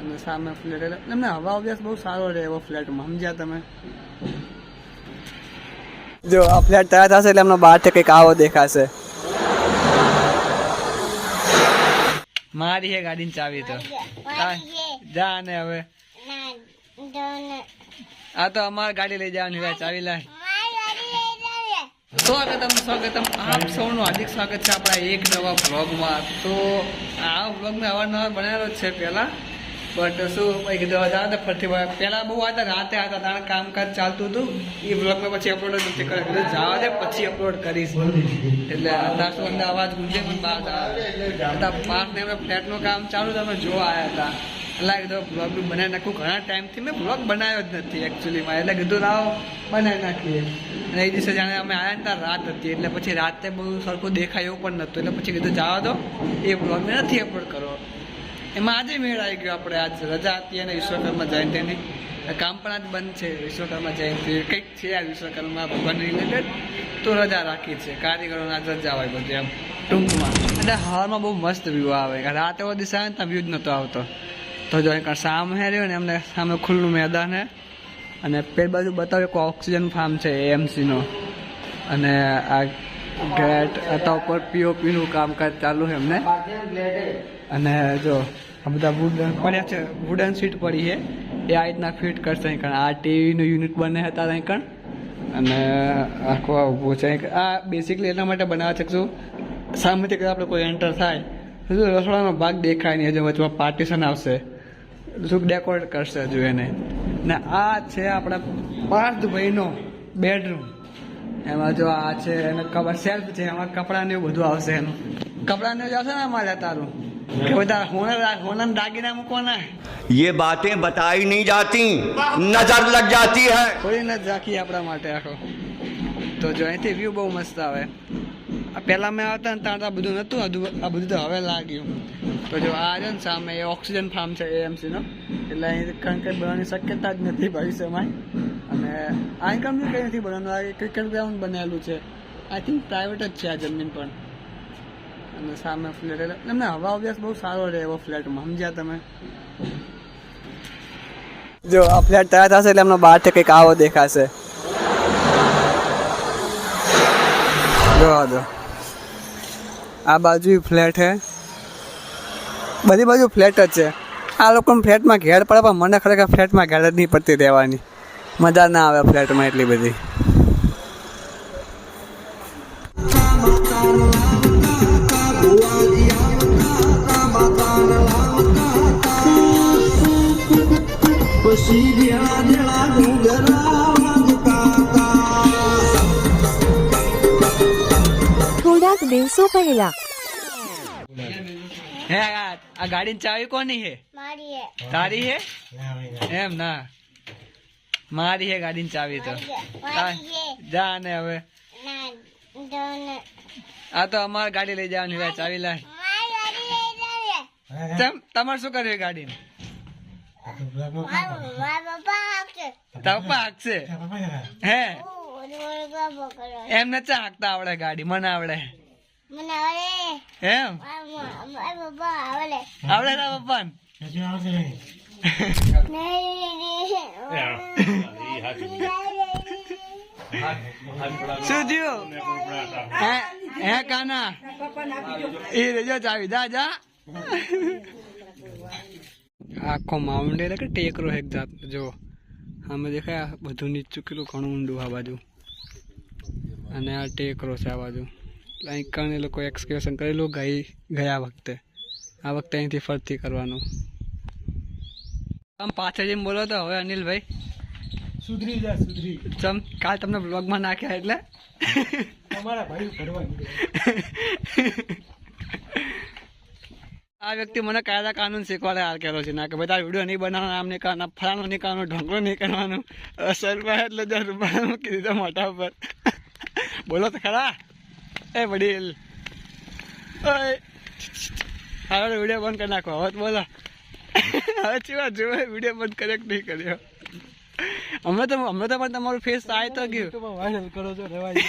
અને સામે ફ્લેટ એટલે એમને હવા અભ્યાસ બહુ સારો રહે એવો ફ્લેટમાં સમજ્યા તમે? જો આ ફ્લેટ તૈયાર થશે એટલે એમનો બહારથી કંઈક આવો દેખાશે. મારી હે ગાડીની ચાવી તો. જા ને હવે આ તો અમારી ગાડી લઈ જવાની ચાવી લાય. સ્વાગતમ સ્વાગતમ. આપ સૌનું હાર્દિક સ્વાગત છે આપણા એક નવા બ્લોગમાં તો આ વ્લોગ મેં અવારનવાર બનાવેલો જ છે પહેલાં. બટ શું ભાઈ કીધું, હવે ફરતી વાર પહેલાં બહુ હતા, રાતે હતા, તાણે કામકાજ ચાલતું હતું. એ બ્લોગમાં પછી અપલોડ જ નથી કરે કીધું જવા દે, પછી અપલોડ કરીશ. એટલે શું અંદર અવાજ ગુંજે પણ બહાર હતા. પાંચ ને એમણે ફ્લેટનું કામ ચાલુ તમે જોવા આવ્યા હતા. એટલે કીધું બ્લોગ બી બનાવી નાખું. ઘણા ટાઈમથી મેં બ્લોગ બનાવ્યો જ નથી એકચ્યુઅલીમાં એટલે કીધું, લાવો, બનાવી નાખીએ. અને એ દિવસે જાણે અમે આવ્યા ત્યાં રાત હતી. એટલે પછી રાતે બહુ સરખું દેખાય એવું પણ નહોતું. એટલે પછી કીધું જવા દો એ બ્લોગ નથી અપલોડ કરવો એમાં આજે મેળ આવી ગયો આપણે આજ રજા હતી અને વિશ્વકર્મા જયંતિની. કામ પણ આજ બંધ છે, વિશ્વકર્મા જયંતિ કંઈક છે આ વિશ્વકર્મા ભગવાન રિલેટેડ તો રજા રાખી છે, કારીગરોને આજ રજા હોય બધું એમ, ટૂંકમાં. એટલે હાલમાં બહુ મસ્ત વ્યૂ આવે. રાતે એવો દિવસ આવે ને ત્યાં વ્યૂ જ નહોતો આવતો. તો જો અહીં સામે રહ્યો ને એમને સામે ખુલ્લું મેદાન હે. અને પેલી બાજુ બતાવ્યું કે ઓક્સિજન ફાર્મ છે એએમસીનો અને આ ગેટ હતા ઉપર પીઓપીનું કામકાજ ચાલુ છે એમને. અને જો, આ બધા વુડન પડ્યા છે વુડન સીટ પડી છે. એ આ રીતના ફિટ કરશે અહીં આ ટીવીનું યુનિટ બને હતા અહીં કણ. અને આખો ઊભો છે આ બેસિકલી એના માટે બનાવે છે શું? સામેથી કદાચ આપણે કોઈ એન્ટર થાય હજુ રસોડાનો ભાગ દેખાય નહીં, હજુ વચમાં પાર્ટીશન આવશે. શું ડેકોરેટ કરશે હજુ એને. ને આ છે આપણા પાર્થભાઈનો બેડરૂમ એમાં જો આ છે એને કબર સેલ્ફ છે એમાં કપડાં ને એવું બધું આવશે એનું કપડાં ને એવું આવશે ને અમારે તારું કે બધા હોનર હોનર દાગીના મૂકવાના ये बातें बताई नहीं जाती नजर लग जाती है ખોલીને જ રાખીએ આપણા માટે આખો તો જો અહીંથી વ્યૂ બહુ મસ્ત આવે આ પહેલાં મેં આવતા ને ત્યાં આ બધું નહોતું, આ બધું તો હવે લાગ્યું. તો જો આ છે ને સામે એ ઓક્સિજન ફાર્મ છે એએમસીનો એટલે અહીં કંઈ બનવાની શક્યતા જ નથી ભવિષ્યમાં. અને આ કંપની કંઈ નથી બનવાનું આ ક્રિકેટ ગ્રાઉન્ડ બનેલું છે. આઈ થિંક પ્રાઇવેટ જ છે આ જમીન પણ. અને સામે ફ્લેટ એટલે એમને હવા અભ્યાસ બહુ સારો રહે એવો ફ્લેટમાં સમજ્યા તમે? જો, આ ફ્લેટ તૈયાર થશે એટલે એમનો બહારથી કંઈક આવો દેખાશે. જોવા દો આ બાજુ ફ્લેટ છે બધી બાજુ ફ્લેટ જ છે. આ લોકોને ફ્લેટમાં ઘેર પડે, પણ મને ખરેખર ફ્લેટમાં ઘેર જ નહીં પડતી રહેવાની. મજા ના આવે ફ્લેટમાં એટલી બધી. થોડાક દિવસો પહેલા. હે આ આ ગાડીની ચાવી કોની છે મારી તારી હે? એમ ના. મારી હે ગાડીની ચાવી તો. જા ને હવે. આ તો અમારે ગાડી લઈ જવાની ચાવી લાય. તેમ તમારે શું કર્યું એ ગાડીને મારા પપ્પા હાંકશે. હે? એમ નથી હાંકતા આવડે ગાડી મને આવડે. મને આવડે? એમ? મારા પપ્પા આવડે. આવડે તારા પપ્પા શું થયું? હે હે કાના? એ રેજો ચાવી જા જા. આખો માઉન્ડ એટલે કે ટેકરો એક જાત જો આમાં દેખાય બધું નીચું કેટલું ઘણું ઊંડું આ બાજુ. અને આ ટેકરો છે આ બાજુ. એટલે અહીં કણ એ લોકો એક્સકેશન કરેલું ગઈ ગયા વખતે. આ વખતે અહીંથી ફરતી કરવાનું. આમ પાછળ જેમ બોલો તો હવે અનિલભાઈ. સુધરી જા સુધરી. ચમ કાલ તમને બ્લોગમાં નાખ્યા એટલે? તમારા ભાઈ આ વ્યક્તિ મને કાયદા કાનૂન શીખવાડે હાલ કર્યો છે. ના કે બધા વીડિયો નહીં બનાવવાનો આમ નહીં કરવાનો ફલાણો નહીં કરવાનો ઢોંગરો નહીં કરવાનો. અસર એટલે દસ રૂપિયા મૂકી દીધો મોટા ઉપર. બોલો તો ખરા એ વડીલ હવે વીડિયો બંધ કરી નાખો હવે બોલો હવે ચીવા જુઓ વીડિયો બંધ કર્યો કે નહીં કર્યો અમે તો અમે તો પણ તમારું ફેસ આવી તો ગયું વાયરલ કરો છો રેવાય